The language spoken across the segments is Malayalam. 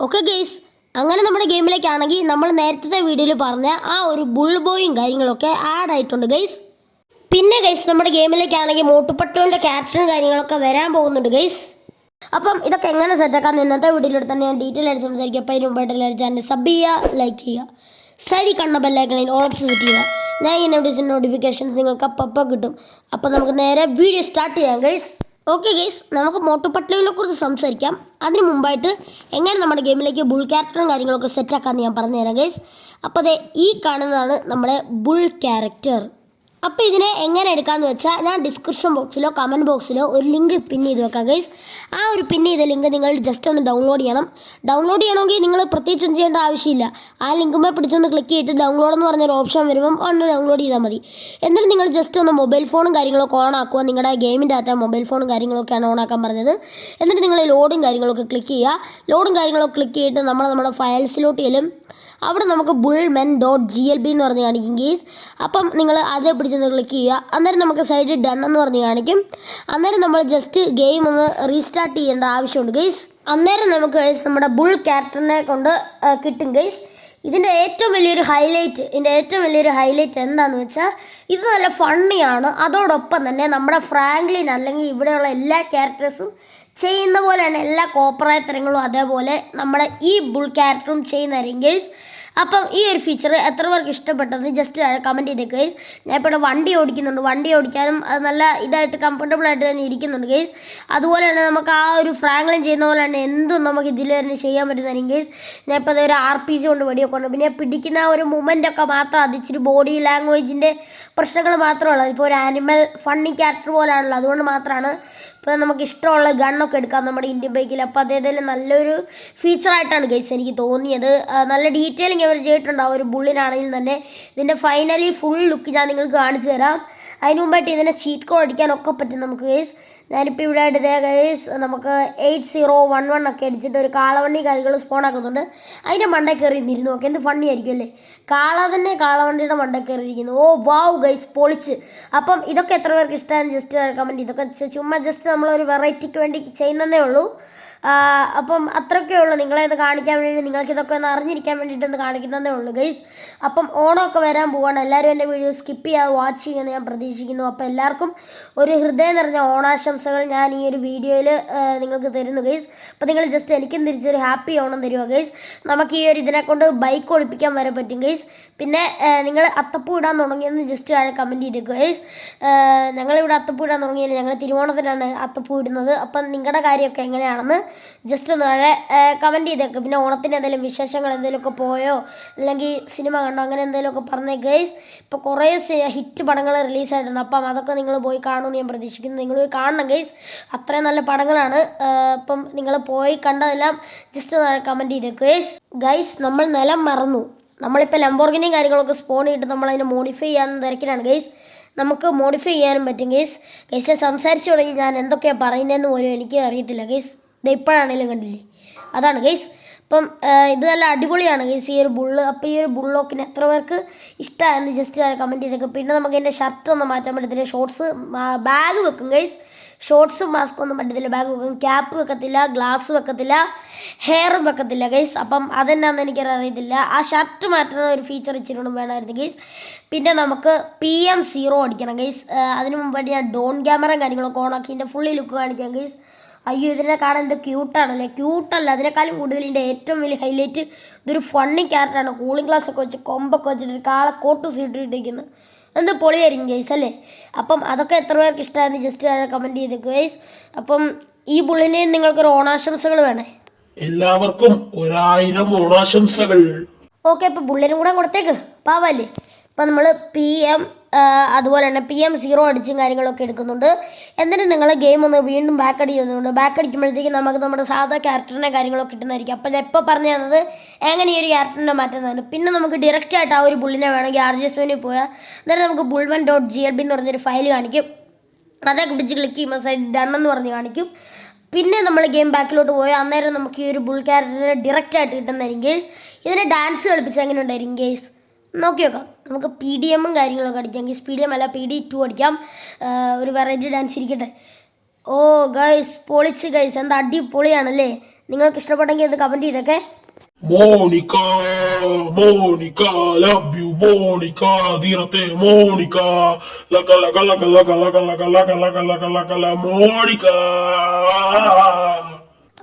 ഓക്കെ ഗെയ്സ് അങ്ങനെ നമ്മുടെ ഗെയിമിലേക്കാണെങ്കിൽ നമ്മൾ നേരത്തെ വീഡിയോയിൽ പറഞ്ഞ ആ ഒരു ബുൾ ബോയും കാര്യങ്ങളൊക്കെ ആഡ് ആയിട്ടുണ്ട് ഗെയ്സ് പിന്നെ ഗൈസ് നമ്മുടെ ഗെയിമിലേക്കാണെങ്കിൽ മോട്ടുപട്ടുവിന്റെ ക്യാരക്ടറും കാര്യങ്ങളൊക്കെ വരാൻ പോകുന്നുണ്ട് ഗൈസ് അപ്പം ഇതൊക്കെ എങ്ങനെ സെറ്റാക്കാൻ ഇന്നത്തെ വീഡിയോയിൽ തന്നെ ഞാൻ ഡീറ്റെയിൽ ആയിട്ട് സംസാരിക്കുക അപ്പോൾ അതിന് മുമ്പായിട്ട് എല്ലാവരും ചാനൽ സബ് ചെയ്യുക ലൈക്ക് ചെയ്യുക. സൈഡിൽ കണ്ണ ബെല്ലൈക്കണിൽ ഓളപ്സ് സെറ്റ് ചെയ്യുക. ഞാൻ ഇങ്ങനെ നോട്ടീസിന്റെ നോട്ടിഫിക്കേഷൻസ് നിങ്ങൾക്ക് അപ്പം അപ്പം കിട്ടും. അപ്പോൾ നമുക്ക് നേരെ വീഡിയോ സ്റ്റാർട്ട് ചെയ്യാം ഗൈസ് ഓക്കെ ഗൈസ് നമുക്ക് മോട്ടുപട്ടുവിനെ കുറിച്ച് സംസാരിക്കാം. അതിന് മുമ്പായിട്ട് എങ്ങനെ നമ്മുടെ ഗെയിമിലേക്ക് ബുൾ ക്യാരക്ടറും കാര്യങ്ങളൊക്കെ സെറ്റാക്കാമെന്ന് ഞാൻ പറഞ്ഞുതരാം ഗൈസ് അപ്പോൾ അതെ ഈ കാണുന്നതാണ് നമ്മുടെ ബുൾ ക്യാരക്ടർ അപ്പോൾ ഇതിനെ എങ്ങനെ എടുക്കാമെന്ന് വെച്ചാൽ ഞാൻ ഡിസ്ക്രിപ്ഷൻ ബോക്സിലോ കമന്റ് ബോക്സിലോ ഒരു ലിങ്ക് പിൻ ചെയ്ത് വെക്കാം ഗൈസ് ആ ഒരു പിൻ ചെയ്ത ലിങ്ക് നിങ്ങൾ ജസ്റ്റ് ഒന്ന് ഡൗൺലോഡ് ചെയ്യണം. ഡൗൺലോഡ് ചെയ്യണമെങ്കിൽ നിങ്ങൾ പ്രത്യേകിച്ചൊന്നും ചെയ്യേണ്ട ആവശ്യമില്ല. ആ ലിങ്കുമ്പോൾ പിടിച്ചൊന്ന് ക്ലിക്ക് ചെയ്തിട്ട് ഡൗൺലോഡ് എന്ന് പറഞ്ഞൊരു ഓപ്ഷൻ വരുമ്പോൾ ഒന്ന് ഡൗൺലോഡ് ചെയ്താൽ മതി. എന്നിട്ട് നിങ്ങൾ ജസ്റ്റ് ഒന്ന് മൊബൈൽ ഫോണും കാര്യങ്ങളൊക്കെ ഓൺ ആക്കുക. നിങ്ങളുടെ ഗെയിമിന്റെ അകത്ത് മൊബൈൽ ഫോണും കാര്യങ്ങളൊക്കെയാണ് ഓൺ ആക്കാൻ പറഞ്ഞത്. എന്നിട്ട് നിങ്ങൾ ലോഡും കാര്യങ്ങളൊക്കെ ക്ലിക്ക് ചെയ്യുക. ലോഡും കാര്യങ്ങളൊക്കെ ക്ലിക്ക് ചെയ്തിട്ട് നമ്മൾ നമ്മുടെ ഫയൽസിലോട്ട് ചെല്ലും അവിടെ നമുക്ക് ബുൾമെൻ ഡോട്ട് ജി എൽ ബി എന്ന് പറഞ്ഞ് കാണിക്കും ഗീസ് അപ്പം നിങ്ങൾ അത് പിടിച്ചൊന്ന് ക്ലിക്ക് ചെയ്യുക. അന്നേരം നമുക്ക് സൈഡിൽ ഡൺ എന്ന് പറഞ്ഞ് കാണിക്കും. അന്നേരം നമ്മൾ ജസ്റ്റ് ഗെയിം ഒന്ന് റീസ്റ്റാർട്ട് ചെയ്യേണ്ട ആവശ്യമുണ്ട് ഗെയ്സ് അന്നേരം നമുക്ക് ഗെയ്സ് നമ്മുടെ ബുൾ ക്യാരക്ടറിനെ കൊണ്ട് കിട്ടും ഗെയ്സ് ഇതിന്റെ ഏറ്റവും വലിയൊരു ഹൈലൈറ്റ് ഇതിന്റെ ഏറ്റവും വലിയൊരു ഹൈലൈറ്റ് എന്താണെന്ന് വെച്ചാൽ ഇത് നല്ല ഫണ്ണിയാണ് അതോടൊപ്പം തന്നെ നമ്മുടെ ഫ്രാങ്ക്ലിൻ അല്ലെങ്കിൽ ഇവിടെയുള്ള എല്ലാ ക്യാരക്ടേഴ്സും ചെയ്യുന്ന പോലെയാണ്. എല്ലാ കോപ്പറേത്തരങ്ങളും അതേപോലെ നമ്മുടെ ഈ ബുൾ ക്യാരക്ടറും ചെയ്യുന്ന ഗേസ് അപ്പം ഈ ഒരു ഫീച്ചർ എത്ര പേർക്ക് ഇഷ്ടപ്പെട്ടത് ജസ്റ്റ് കമന്റ് ചെയ്തേ ഗൈസ് ഞാൻ ഇപ്പോൾ വണ്ടി ഓടിക്കുന്നുണ്ട്. വണ്ടി ഓടിക്കാനും അത് നല്ല ഇതായിട്ട് കംഫർട്ടബിൾ ആയിട്ട് തന്നെ ഇരിക്കുന്നുണ്ട് ഗൈസ് അതുപോലെ തന്നെ നമുക്ക് ആ ഒരു ഫ്രാങ്ക്ലിൻ ചെയ്യുന്ന പോലെ തന്നെ എന്തും നമുക്ക് ഇതിൽ തന്നെ ചെയ്യാൻ പറ്റുന്നതായിരിക്കും ഗൈസ് ഞാൻ ഇപ്പോൾ ഒരു ആർ പി സി കൊണ്ട് വെടിയൊക്കെ ഉണ്ട് പിന്നെ പിടിക്കുന്ന ഒരു ഒക്കെ മാത്രം അത് ഇച്ചിരി ബോഡി ലാംഗ്വേജിന്റെ പ്രശ്നങ്ങൾ മാത്രമുള്ളത് ഇപ്പോൾ ഒരു ആനിമൽ ഫണ്ണി ക്യാരക്ടർ പോലെയാണല്ലോ. അതുകൊണ്ട് മാത്രമാണ് ഇപ്പോൾ നമുക്ക് ഇഷ്ടമുള്ള ഗണ്ണൊക്കെ എടുക്കാം നമ്മുടെ ഇന്ത്യൻ ബൈക്കിൽ അപ്പോൾ അതേതായാലും നല്ലൊരു ഫീച്ചറായിട്ടാണ് ഗൈസ് എനിക്ക് തോന്നിയത്. നല്ല ഡീറ്റെയിലിംഗ് അവർ ചെയ്തിട്ടുണ്ട്. ഒരു ബുള്ളിനാണെങ്കിൽ തന്നെ. ഇതിന്റെ ഫൈനലി ഫുൾ ലുക്ക് ഞാൻ നിങ്ങൾക്ക് കാണിച്ചു തരാം അതിന് മുമ്പായിട്ട് ഇതിനെ ചീറ്റ് കോഡ് അടിക്കാനൊക്കെ പറ്റും നമുക്ക് ഗൈസ് ഞാനിപ്പോൾ ഇവിടെ ഇതേ ഗൈസ് നമുക്ക് എയ്റ്റ് സീറോ വൺ വൺ ഒക്കെ അടിച്ചിട്ട് ഒരു കാളവണ്ടി കാര്യങ്ങൾ സ്പോൺ ആക്കുന്നുണ്ട്. അതിന്റെ മണ്ട കയറി നിന്നിരുന്നു. നോക്കി എന്ത് ഫണ്ണി ആയിരിക്കും അല്ലേ? കാള തന്നെ കാളവണ്ടിയുടെ മണ്ട കയറിയിരിക്കുന്നു. ഓ വാവ് ഗൈസ് പൊളിച്ച്. അപ്പം ഇതൊക്കെ എത്ര പേർക്ക് ഇഷ്ടമാണ് ജസ്റ്റ് കമന്റ് ഇതൊക്കെ ചുമ്മാ ജസ്റ്റ് നമ്മളൊരു വെറൈറ്റിക്ക് വേണ്ടി ചെയ്യുന്നതേ ഉള്ളൂ. അപ്പം അത്രയൊക്കെ ഉള്ളൂ. നിങ്ങളെ ഇത് കാണിക്കാൻ വേണ്ടി നിങ്ങൾക്ക് ഇതൊക്കെ ഒന്ന് അറിഞ്ഞിരിക്കാൻ വേണ്ടിയിട്ട് ഒന്ന് കാണിക്കുന്നതേ ഉള്ളൂ ഗൈസ് അപ്പം ഓണമൊക്കെ വരാൻ പോവാണ്. എല്ലാവരും എന്റെ വീഡിയോ സ്കിപ്പ് ചെയ്യാതെ വാച്ച് ചെയ്യുമെന്ന് ഞാൻ പ്രതീക്ഷിക്കുന്നു. അപ്പോൾ എല്ലാവർക്കും ഒരു ഹൃദയം നിറഞ്ഞ ഓണാശംസകൾ ഞാൻ ഈ ഒരു വീഡിയോയിൽ നിങ്ങൾക്ക് തരുന്നു ഗൈസ് അപ്പോൾ നിങ്ങൾ ജസ്റ്റ് എനിക്കും തിരിച്ചൊരു ഹാപ്പി ഓണം തരുക ഗൈസ് നമുക്ക് ഈ ഒരു ഇതിനെ കൊണ്ട് ബൈക്ക് ഓടിപ്പിക്കാൻ വരെ പറ്റും ഗൈസ് പിന്നെ നിങ്ങൾ അത്തപ്പൂ ഇടാൻ തുടങ്ങിയെന്ന് ജസ്റ്റ് താഴെ കമന്റ് ചെയ്തേക്കുക ഗൈസ് ഞങ്ങളിവിടെ അത്തപ്പൂ ഇടാൻ തുടങ്ങിയില്ല. ഞങ്ങൾ തിരുവോണത്തിനാണ് അത്തപ്പൂ ഇടുന്നത്. അപ്പം നിങ്ങളുടെ കാര്യമൊക്കെ എങ്ങനെയാണെന്ന് ജസ്റ്റ് ഒന്ന് താഴെ കമന്റ് ചെയ്തേക്ക്. പിന്നെ ഓണത്തിന് എന്തെങ്കിലും വിശേഷങ്ങൾ എന്തെങ്കിലുമൊക്കെ പോയോ? അല്ലെങ്കിൽ സിനിമ കണ്ടോ? അങ്ങനെ എന്തെങ്കിലുമൊക്കെ പറഞ്ഞേ. ഗൈസ് ഇപ്പോൾ കുറേ ഹിറ്റ് പടങ്ങൾ റിലീസായിട്ടുണ്ട്. അപ്പം അതൊക്കെ നിങ്ങൾ പോയി കാണുമെന്ന് ഞാൻ പ്രതീക്ഷിക്കുന്നു. നിങ്ങൾ പോയി കാണണം ഗൈസ് അത്രയും നല്ല പടങ്ങളാണ്. അപ്പം നിങ്ങൾ പോയി കണ്ടതെല്ലാം ജസ്റ്റ് ഒന്ന് കമന്റ് ചെയ്തേക്ക്. ഗൈസ് ഗൈസ് നമ്മൾ നിലം മറന്നു. നമ്മളിപ്പോൾ ലംബോർഗിനെയും കാര്യങ്ങളൊക്കെ സ്പോൺ ഇട്ട് നമ്മൾ അതിനെ മോഡിഫൈ ചെയ്യാൻ തിരക്കിലാണ് ഗൈസ് നമുക്ക് മോഡിഫൈ ചെയ്യാനും പറ്റും ഗൈസ് ഗേസിനെ സംസാരിച്ചു തുടങ്ങി ഞാൻ എന്തൊക്കെയാണ് പറയുന്നതെന്ന് പോലും എനിക്ക് അറിയത്തില്ല ഗൈസ് ഇത് ഇപ്പോഴാണേലും കണ്ടില്ലേ? അതാണ് ഗൈസ്. അപ്പം ഇത് നല്ല അടിപൊളിയാണ് ഗൈസ് ഈ ഒരു ബുള്ള്. അപ്പോൾ ഈ ഒരു ബുള്ളോക്കിന് എത്ര പേർക്ക് ഇഷ്ടമായെന്ന് ജസ്റ്റ് ഞാൻ കമന്റ് ചെയ്തേക്കും. പിന്നെ നമുക്ക് എന്റെ ഷർട്ട് ഒന്നും മാറ്റാൻ പറ്റത്തില്ല ഷോർട്സ് ബാഗ് വെക്കും ഗൈസ്. ഷോർട്സും മാസ്കും ഒന്നും പറ്റത്തില്ല ബാഗ് വെക്കും. ക്യാപ്പ് വെക്കത്തില്ല ഗ്ലാസ് വെക്കത്തില്ല ഹെയറും വെക്കത്തില്ല ഗൈസ്. അപ്പം അതെന്നാന്ന് എനിക്ക് അറിയത്തില്ല ആ ഷർട്ട് മാറ്റുന്ന ഒരു ഫീച്ചർ ഇച്ചിരി വേണമായിരുന്നു ഗൈസ്. പിന്നെ നമുക്ക് പി എം സീറോ അടിക്കണം ഗൈസ്. അതിന് മുമ്പായിട്ട് ഞാൻ ഡോൺ ക്യാമറയും കാര്യങ്ങളൊക്കെ ഓണാക്കി എന്റെ ഫുള്ളി ലുക്ക് കാണിക്കാം ഗൈസ്. അയ്യോ ഇതിനെ കാണാൻ എന്ത് ക്യൂട്ടാണല്ലേ ക്യൂട്ടല്ല അതിനേക്കാളും കൂടുതൽ ഇതിന്റെ ഏറ്റവും വലിയ ഹൈലൈറ്റ് ഇതൊരു ഫണ്ണി ക്യാരക്ടറാണ് കൂളിംഗ് ഗ്ലാസ് ഒക്കെ വെച്ച് കൊമ്പൊക്കെ വെച്ചിട്ട് കാള കോട്ട് സീട്ടിട്ടിരിക്കുന്നു എന്ത് പൊളിയായിരിക്കും ഗൈസ് അല്ലേ? അപ്പം അതൊക്കെ എത്ര പേർക്ക് ഇഷ്ടമായിരുന്നു ജസ്റ്റ് കമന്റ് ചെയ്തേക്ക് ഗൈസ് അപ്പം ഈ ബുള്ളിനെ നിങ്ങൾക്കൊരു ഓണാശംസകൾ വേണേ? എല്ലാവർക്കും ഒരായിരം ഓണാശംസകൾ. ഓക്കെ അപ്പോൾ ബുള്ളിനും കൂടെ കൊടുത്തേക്ക്. പാവല്ലേ? അപ്പം നമ്മൾ പി എം അതുപോലെ തന്നെ പി എം സീറോ അടിച്ചും കാര്യങ്ങളൊക്കെ എടുക്കുന്നുണ്ട്. എന്നിട്ട് നിങ്ങൾ ഗെയിം ഒന്ന് വീണ്ടും ബാക്ക് അടിക്കുന്നുണ്ട് ബാക്ക് അടിക്കുമ്പോഴത്തേക്ക് നമുക്ക് നമ്മുടെ സാധാ ക്യാരക്ടറിനെ കാര്യങ്ങളൊക്കെ കിട്ടുന്നതായിരിക്കും. അപ്പോൾ എപ്പോൾ പറഞ്ഞു തന്നത് എങ്ങനെ ഈ ഒരു ക്യാരക്ടറിനെ മാറ്റുന്നതാണ്. പിന്നെ നമുക്ക് ഡയറക്റ്റ് ആയിട്ട് ആ ഒരു ബുള്ളിനെ വേണമെങ്കിൽ ആർ ജി എസ് വിനെ പോയാൽ എന്നിട്ട് നമുക്ക് ബുൾവൻ ഡോട്ട് ജി എൽ ബി എന്ന് പറഞ്ഞൊരു ഫയൽ കാണിക്കും. അതൊക്കെ പിടിച്ച് ക്ലിക്ക് ചെയ്യുമ്പോൾ സൈഡ് ഡൺ എന്ന് പറഞ്ഞ് കാണിക്കും. പിന്നെ നമ്മൾ ഗെയിം ബാക്കിലോട്ട് പോയാൽ അന്നേരം നമുക്ക് ഈ ഒരു ബുൾ ക്യാരക്ടറിനെ ഡയറക്റ്റ് ആയിട്ട് കിട്ടുന്നതായിരിക്കും ഗെയ്സ് ഇതിനെ ഡാൻസ് കളിപ്പിച്ച് എങ്ങനെ ഉണ്ടായിരിക്കും ഗെയ്സ് നോക്കി നോക്കാം. നമുക്ക് പി ഡി എമ്മും കാര്യങ്ങളൊക്കെ അടിക്കാം ഗേസ് പി ഡി എം അല്ല പി ഡി ടു അടിക്കാം ഒരു വെറൈറ്റി ഡാൻസ് ഇരിക്കട്ടെ ഓ ഗൈസ് പൊളിച്ച് ഗൈസ് എന്താ അടിപൊളിയാണല്ലേ നിങ്ങൾക്ക് ഇഷ്ടപ്പെട്ടെങ്കിൽ അത് കമന്റ് ചെയ്തൊക്കെ Monica Monica love you Monica തീരത്തെ മോണിക്ക ലക ലക ലക ലക ലക ലക ലക ലക ലക ലക മോണിക്ക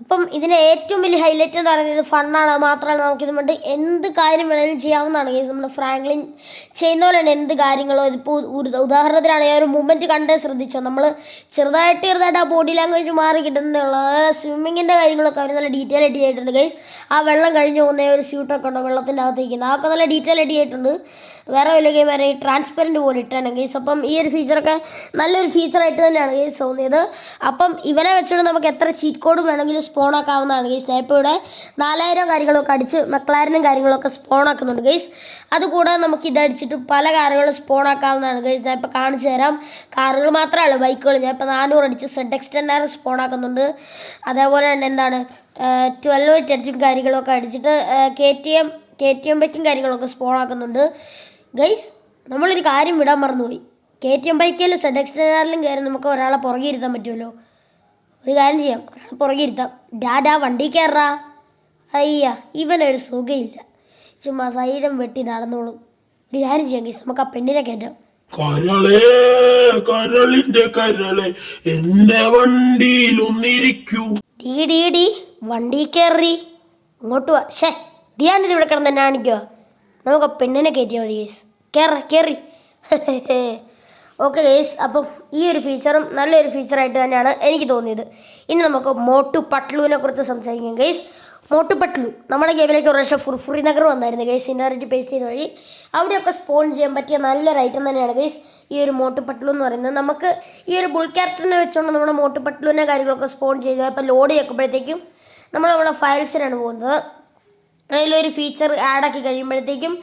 അപ്പം ഇതിന്റെ ഏറ്റവും വലിയ ഹൈലൈറ്റ് എന്ന് പറയുന്നത് ഫണ്ണാണ്. മാത്രമല്ല നമുക്ക് ഇതുകൊണ്ട് എന്ത് കാര്യം വേണമെങ്കിലും ചെയ്യാവുന്നതാണ്. കേസ് നമ്മൾ ഫ്രാങ്ക്ലിൻ ചെയ്യുന്ന പോലെ തന്നെ എന്ത് കാര്യങ്ങളോ ഇതിപ്പോൾ ഉദാഹരണത്തിനാണ് ഞാൻ ഒരു മൂമെന്റ് കണ്ടേ ശ്രദ്ധിച്ചോ? നമ്മൾ ചെറുതായിട്ട് ചെറുതായിട്ട് ആ ബോഡി ലാംഗ്വേജ് മാറി കിട്ടുന്നുള്ള സ്വിമ്മിങ്ങിന്റെ കാര്യങ്ങളൊക്കെ അവർ നല്ല ഡീറ്റെയിൽ ആയിട്ട് ചെയ്തിട്ടുണ്ട് ഗൈസ് ആ വെള്ളം കഴിഞ്ഞ് പോകുന്ന ഒരു സ്യൂട്ടൊക്കെ ഉണ്ടോ? വെള്ളത്തിന്റെ അകത്തേക്ക് അതൊക്കെ നല്ല ഡീറ്റെയിൽ ആയിട്ട് ആയിട്ടുണ്ട്. വേറെ വല്ല ഗെയിം ആണെങ്കിൽ ട്രാൻസ്പെറന്റ് പോലെ ഇട്ടാണ് ഗെയ്സ് അപ്പം ഈ ഒരു ഫീച്ചറൊക്കെ നല്ലൊരു ഫീച്ചറായിട്ട് തന്നെയാണ് ഗെയ്സ് തോന്നിയത്. അപ്പം ഇവനെ വെച്ചുകൊണ്ട് നമുക്ക് എത്ര ചീറ്റ് കോഡും വേണമെങ്കിലും സ്പോൺ ആക്കാവുന്നതാണ് ഗൈസ് ഞാൻ ഇപ്പോൾ ഇവിടെ നാലായിരം കാര്യങ്ങളൊക്കെ അടിച്ച് മെക്ലാരനും കാര്യങ്ങളൊക്കെ സ്പോൺ ആക്കുന്നുണ്ട് ഗൈസ് അതുകൂടാതെ നമുക്ക് ഇതടിച്ചിട്ട് പല കാറുകളും സ്പോൺ ആക്കാവുന്നതാണ് ഗൈസ് ഞാൻ ഇപ്പോൾ കാണിച്ചു തരാം. കാറുകൾ മാത്രമല്ല ബൈക്കുകൾ. ഞാൻ ഇപ്പോൾ നാനൂറ് അടിച്ച് സെഡ് എക്സ്റ്റൻഡാർ സ്പോൺ ആക്കുന്നുണ്ട്. അതേപോലെ തന്നെ എന്താണ് ട്വൽവ് ടെറ്റും കാര്യങ്ങളൊക്കെ അടിച്ചിട്ട് K T M K T M ബൈക്കും കാര്യങ്ങളൊക്കെ സ്പോൺ ആക്കുന്നുണ്ട്. ഗൈസ് നമ്മളൊരു കാര്യം വിടാൻ മറന്നുപോയി. കെ ടി എം ബൈക്കിലും സെഡ് കയറി നമുക്ക് ഒരാളെ പുറകെ ഇരുത്താൻ പറ്റുമല്ലോ. ഒരു കാര്യം ചെയ്യാം. ഒരാളെ പുറകെ ഇരുത്താം. ഡാഡാ വണ്ടി കയറാ അയ്യ ഇവനൊരു സുഖയില്ല. ചുമ്മാ സൈഡം വെട്ടി നടന്നോളും. ഒരു കാര്യം ചെയ്യാം ഗൈസ് നമുക്ക് ആ പെണ്ണിനെ കയറ്റാം. കരളേ കരളിന്റെ കരളെ എന്റെ വണ്ടിയിലൊന്നിരിക്കൂ. ഡീ ഡീ ഡീ വണ്ടി കയറി ഇങ്ങോട്ട് വാ. ഷേ ധ്യാനിത് ഇവിടെ കിടന്ന് ആണിക്കോ കാണിക്കുക നമുക്ക് പെണ്ണിനെ കയറ്റിയാൽ മതി ഗേസ് കയറ കയറി ഓക്കെ ഗേസ് അപ്പം ഈ ഒരു ഫീച്ചറും നല്ലൊരു ഫീച്ചറായിട്ട് തന്നെയാണ് എനിക്ക് തോന്നിയത്. ഇനി നമുക്ക് മോട്ടു പട്ലുവിനെ കുറിച്ച് സംസാരിക്കാം ഗേസ് മോട്ടു പട്ലു നമ്മുടെ ഗെയിമിലേക്ക് ഒരു പ്രാവശ്യം ഫുർഫുറി നഗർ വന്നായിരുന്നു ഗേസ് ഇന്നറിറ്റി പേസ്റ്റ് ചെയ്ത വഴി. അവിടെയൊക്കെ സ്പോൺ ചെയ്യാൻ പറ്റിയ നല്ലൊരു ഐറ്റം തന്നെയാണ് ഗേസ് ഈ ഒരു മോട്ടു പട്ലു എന്ന് പറയുന്നത്. നമുക്ക് ഈ ഒരു ബുൾ ക്യാരക്ടറിനെ വെച്ചുകൊണ്ട് നമ്മുടെ മോട്ടു പട്ലുവിന്റെ കാര്യങ്ങളൊക്കെ സ്പോൺ ചെയ്ത് ഇപ്പോൾ ലോഡ് ചെയ്യുമ്പോഴത്തേക്കും നമ്മൾ നമ്മുടെ ഫയൽസിനാണ് പോകുന്നത്. അതിലൊരു ഫീച്ചർ ആഡാക്കി കഴിയുമ്പോഴത്തേക്കും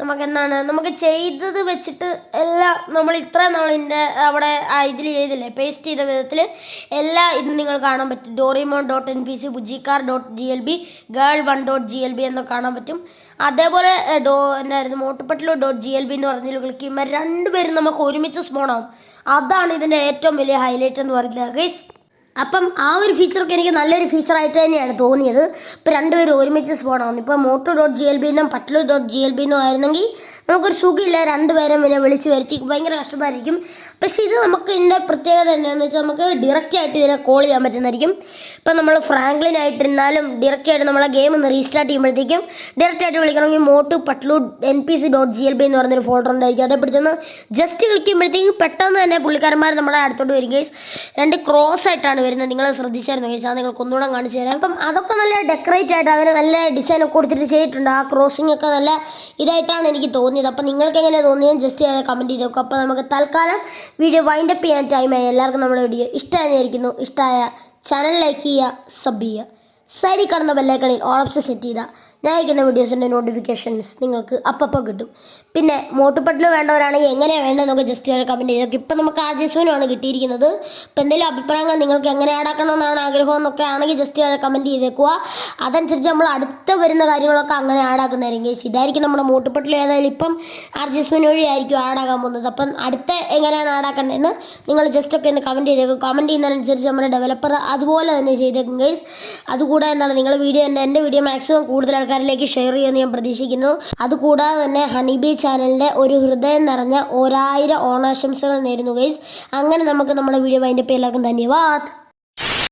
നമുക്ക് എന്താണ് നമുക്ക് ചെയ്തത് വെച്ചിട്ട് എല്ലാം നമ്മൾ ഇത്ര നാളിന്റെ അവിടെ ഇതിൽ ചെയ്തില്ലേ പേസ്റ്റ് ചെയ്ത വിധത്തിൽ എല്ലാ ഇതും നിങ്ങൾ കാണാൻ പറ്റും. Doraemon dot N P C ബുജിക്കാർ dot G L B girl one dot G L B എന്നൊക്കെ കാണാൻ പറ്റും. അതേപോലെ ഡോ എന്തായിരുന്നു മോട്ടുപട്ടിലോ ഡോട്ട് ജി എൽ ബി എന്ന് പറഞ്ഞതിൽ ക്ലിക്ക് ചെയ്യുമ്പോൾ രണ്ടുപേരും നമുക്ക് ഒരുമിച്ച് സ്പോണാവും അതാണ് ഇതിന്റെ ഏറ്റവും വലിയ ഹൈലൈറ്റ് എന്ന് പറയുന്നത്. ഗൈസ് അപ്പം ആ ഒരു ഫീച്ചറൊക്കെ എനിക്ക് നല്ലൊരു ഫീച്ചറായിട്ട് തന്നെയാണ് തോന്നിയത്. ഇപ്പോൾ രണ്ടുപേരും ഒരുമിച്ച് സ്പോൺ ആവുന്നു. ഇപ്പോൾ Motu dot G L B എന്നും Patlu dot G L B എന്നും ആയിരുന്നെങ്കിൽ നമുക്കൊരു സുഖമില്ല രണ്ടുപേരും പിന്നെ വിളിച്ച് വരുത്തി ഭയങ്കര കഷ്ടമായിരിക്കും. പക്ഷേ ഇത് നമുക്ക് ഇതിന്റെ പ്രത്യേകത തന്നെയാണെന്ന് വെച്ചാൽ നമുക്ക് ഡയറക്റ്റ് ആയിട്ട് ഇതിനെ കോൾ ചെയ്യാൻ പറ്റുന്നതായിരിക്കും. ഇപ്പം നമ്മൾ ഫ്രാങ്ക്ലിൻ ആയിട്ടിരുന്നാലും ഡയറക്റ്റ് ആയിട്ട് നമ്മളെ ഗെയിം ഒന്ന് റീസ്റ്റാർട്ട് ചെയ്യുമ്പോഴത്തേക്കും ഡയറക്റ്റ് ആയിട്ട് വിളിക്കണമെങ്കിൽ Motu Patlu N P C dot G L B എന്ന് പറഞ്ഞൊരു ഫോൾഡർ ഉണ്ടായിരിക്കും. അതേ പിടിച്ചൊന്ന് ജസ്റ്റ് ക്ലിക്ക് പെട്ടെന്ന് തന്നെ പുള്ളിക്കാരന്മാർ നമ്മുടെ അടുത്തോട്ട് വരും കേസ് രണ്ട് ക്രോസ് ആയിട്ടാണ് വരുന്നത്. നിങ്ങൾ ശ്രദ്ധിച്ചായിരുന്നു കേസ് അത് നിങ്ങൾക്ക് ഒന്നുകൂടെ കാണിച്ചു തരാം. അപ്പം അതൊക്കെ നല്ല ഡെക്കറേറ്റ് ആയിട്ട് അങ്ങനെ നല്ല ഡിസൈൻ ഒക്കെ കൊടുത്തിട്ട് ചെയ്തിട്ടുണ്ട്. ആ ക്രോസിംഗ് ഒക്കെ നല്ല ഇതായിട്ടാണ് എനിക്ക് തോന്നിയത്. അപ്പം നിങ്ങൾക്ക് എങ്ങനെ തോന്നിയത്? ജസ്റ്റ് ഞാൻ കമന്റ് ചെയ്ത് നോക്കും. അപ്പോൾ നമുക്ക് തൽക്കാലം വീഡിയോ വൈൻഡ് അപ്പ് ചെയ്യാൻ ടൈമായി എല്ലാവർക്കും നമ്മുടെ വീഡിയോ ഇഷ്ടമായിരിക്കുന്നു ഇഷ്ടമായ ചാനൽ ലൈക്ക് ചെയ്യുക സബ് ചെയ്യുക. സൈഡിൽ കാണുന്ന ബെല്ലൈക്കണിൽ ഓൾ ഓപ്ഷൻ സെറ്റ് ചെയ്താൽ ഞാൻ അയക്കുന്ന വീഡിയോസിന്റെ നോട്ടിഫിക്കേഷൻസ് നിങ്ങൾക്ക് അപ്പപ്പോൾ കിട്ടും. പിന്നെ മോട്ടുപട്ടിൽ വേണ്ടവരാണെങ്കിൽ എങ്ങനെയാണ് വേണ്ടതെന്നൊക്കെ ജസ്റ്റ് കമന്റ് ചെയ്തൊക്കെ ഇപ്പം നമുക്ക് ആ ജസ്മിനുമാണ് കിട്ടിയിരിക്കുന്നത്. ഇപ്പം എന്തെങ്കിലും അഭിപ്രായങ്ങൾ നിങ്ങൾക്ക് എങ്ങനെ ആഡാക്കണമെന്നാണ് ആഗ്രഹം എന്നൊക്കെ ആണെങ്കിൽ ജസ്റ്റ് കമന്റ് ചെയ്തേക്കുക. അതനുസരിച്ച് നമ്മൾ അടുത്ത വരുന്ന കാര്യങ്ങളൊക്കെ അങ്ങനെ ആഡാക്കുന്നതായിരിക്കും ഇതായിരിക്കും നമ്മുടെ മോട്ടുപട്ടിൽ ഏതായാലും ഇപ്പം ആർ ജസ്മിൻ വഴി ആയിരിക്കും ആഡാകാൻ പോകുന്നത്. അപ്പം അടുത്ത എങ്ങനെയാണ് ആഡാക്കേണ്ടതെന്ന് നിങ്ങൾ ജസ്റ്റ് ഒക്കെ ഒന്ന് കമന്റ് ചെയ്തേക്കും. കമന്റ് ചെയ്യുന്നതിനനുസരിച്ച് നമ്മുടെ ഡെവലപ്പർ അതുപോലെ തന്നെ ചെയ്തേക്കും ഗൈസ് അതുകൂടാതെ എന്താണ് നിങ്ങൾ വീഡിയോ എന്റെ വീഡിയോ മാക്സിമം കൂടുതൽ ആൾക്കാരിലേക്ക് ഷെയർ ചെയ്യുമെന്ന് ഞാൻ പ്രതീക്ഷിക്കുന്നു. അതുകൂടാതെ തന്നെ ഹണിബി ചാനലിന്റെ ഒരു ഹൃദയം നിറഞ്ഞ ഒരായിരം ഓണാശംസകൾ നേരുന്നു ഗൈസ് അങ്ങനെ നമുക്ക് നമ്മുടെ വീഡിയോ വൈൻഡപ്പ് എല്ലാവർക്കും ധന്യവാദ്.